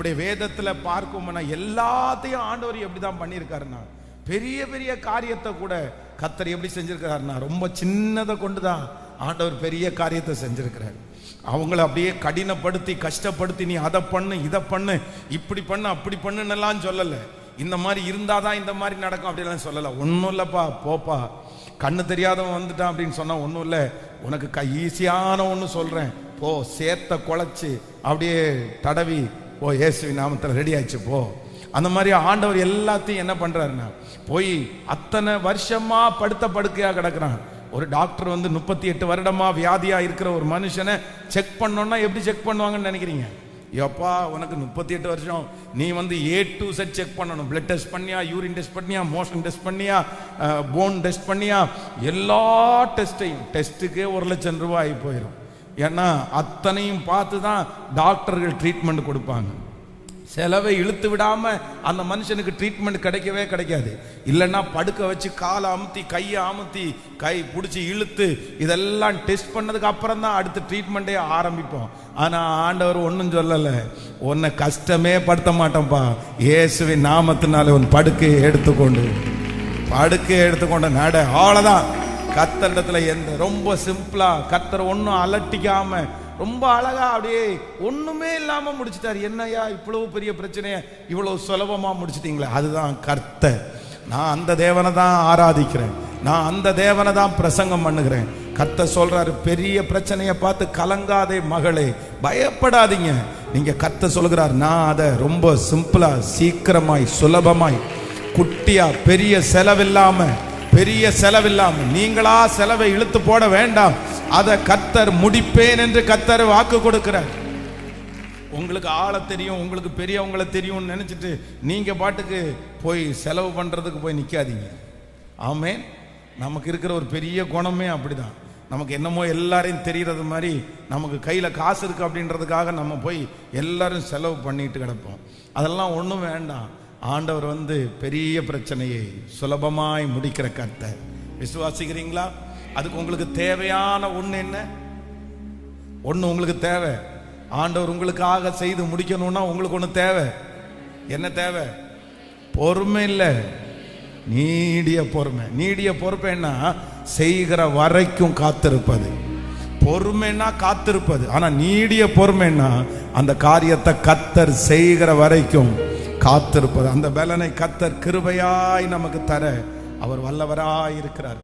நம்முடைய வேதத்தில் பார்க்கும்னா எல்லாத்தையும் ஆண்டவர் எப்படி தான் பண்ணியிருக்காருன்னா பெரிய பெரிய காரியத்தை கூட கத்தர் எப்படி செஞ்சிருக்கிறாருன்னா ரொம்ப சின்னதை கொண்டு தான் ஆண்டவர் பெரிய காரியத்தை செஞ்சுருக்கிறார். அவங்கள அப்படியே கடினப்படுத்தி கஷ்டப்படுத்தி நீ அதை பண்ணு இதை பண்ணு இப்படி பண்ணு அப்படி பண்ணுன்னெல்லாம் சொல்லலை. இந்த மாதிரி இருந்தால் தான் இந்த மாதிரி நடக்கும் அப்படிலாம் சொல்லலை. ஒன்றும் இல்லைப்பா போப்பா கண்ணு தெரியாதவன் வந்துட்டான் அப்படின்னு சொன்னால் ஒன்றும் இல்லை. உனக்கு க ஈஸியான ஒன்று சொல்கிறேன் போ சேர்த்த குழச்சி அப்படியே தடவி ஓ இயேசுவி நாமத்தில் ரெடி ஆயிடுச்சு போ. அந்த மாதிரி ஆண்டவர் எல்லாத்தையும் என்ன பண்ணுறாருன்னா போய் அத்தனை வருஷமா படுத்த படுக்கையாக கிடக்குறான். ஒரு டாக்டர் வந்து முப்பத்தி எட்டு வருடமா வியாதியாக இருக்கிற ஒரு மனுஷனை செக் பண்ணோன்னா எப்படி செக் பண்ணுவாங்கன்னு நினைக்கிறீங்க? எப்பா உனக்கு முப்பத்தி எட்டு வருஷம் நீ வந்து ஏ டு செட் செக் பண்ணணும். பிளட் டெஸ்ட் பண்ணியா யூரின் டெஸ்ட் பண்ணியா மோஷன் டெஸ்ட் பண்ணியா போன் டெஸ்ட் பண்ணியா எல்லா டெஸ்ட்டையும் டெஸ்ட்டுக்கே ஒரு லட்சம் ரூபாய் போயிடும் ஏன்னா அத்தனையும் பார்த்து தான் டாக்டர்கள் ட்ரீட்மெண்ட் கொடுப்பாங்க. செலவை இழுத்து விடாம அந்த மனுஷனுக்கு ட்ரீட்மெண்ட் கிடைக்கவே கிடைக்காது. இல்லைன்னா படுக்க வச்சு காலை அமுத்தி கையை அமுத்தி கை பிடிச்சி இழுத்து இதெல்லாம் டெஸ்ட் பண்ணதுக்கு அப்புறம் தான் அடுத்த ட்ரீட்மெண்ட்டே ஆரம்பிப்போம். ஆனால் ஆண்டவர் ஒன்றும் சொல்லலை. உன்னை கஷ்டமே படுத்த மாட்டோம்ப்பா இயேசுவின் நாமத்தினால உன் படுக்கையை எடுத்துக்கொண்டு படுக்கையை எடுத்துக்கொண்டு நட அவ்வளோதான் கத்தரிடத்துல எந்த ரொம்ப சிம்பிளா கத்தர் ஒன்றும் அலட்டிக்காம ரொம்ப அழகா அப்படியே ஒண்ணுமே இல்லாம முடிச்சிட்டாரு. என்னையா இவ்வளவு பெரிய பிரச்சனையை இவ்வளவு சுலபமா முடிச்சிட்டீங்களே? அதுதான் கர்த்த நான் அந்த தேவனை தான் ஆராதிக்கிறேன். நான் அந்த தேவனை தான் பிரசங்கம் பண்ணுகிறேன். கத்த சொல்றாரு பெரிய பிரச்சனையை பார்த்து கலங்காதே மகளே. பயப்படாதீங்க. நீங்க கத்த சொல்கிறார் நான் அதை ரொம்ப சிம்பிளா சீக்கிரமாய் சுலபமாய் குட்டியா பெரிய செலவில்லாமல் பெரிய செலவில்லாமல் நீங்களா செலவை இழுத்து போட வேண்டாம். அதை கத்தர் முடிப்பேன் என்று கத்தர் வாக்கு கொடுக்கிறார். உங்களுக்கு ஆளை தெரியும் உங்களுக்கு பெரியவங்களை தெரியும்னு நினைச்சிட்டு நீங்க பாட்டுக்கு போய் செலவு பண்றதுக்கு போய் நிற்காதீங்க ஆமே நமக்கு இருக்கிற ஒரு பெரிய குணமே அப்படிதான். நமக்கு என்னமோ எல்லாரையும் தெரியறது மாதிரி நமக்கு கையில காசு இருக்கு அப்படின்றதுக்காக நம்ம போய் எல்லாரும் செலவு பண்ணிட்டு கிடப்போம். அதெல்லாம் ஒன்றும் வேண்டாம். ஆண்டவர் வந்து பெரிய பிரச்சனையை சுலபமாய் முடிக்கிற கர்த்தர். விசுவாசிக்கிறீங்களா? அதுக்கு உங்களுக்கு தேவையான ஒன்று என்ன? ஒன்று உங்களுக்கு தேவை. ஆண்டவர் உங்களுக்காக செய்து முடிக்கணும்னா உங்களுக்கு ஒன்று தேவை. என்ன தேவை? பொறுமை இல்லை. நீடிய பொறுமை. நீடிய பொறுமைன்னா செய்கிற வரைக்கும் காத்திருப்பது. பொறுமைன்னா காத்திருப்பது. ஆனால் நீடிய பொறுமைன்னா அந்த காரியத்தை கத்தர் செய்கிற வரைக்கும் காத்திருப்பது. அந்த பலனை கத்தர் கிருபையாய் நமக்கு தர அவர் வல்லவராய் இருக்கிறார்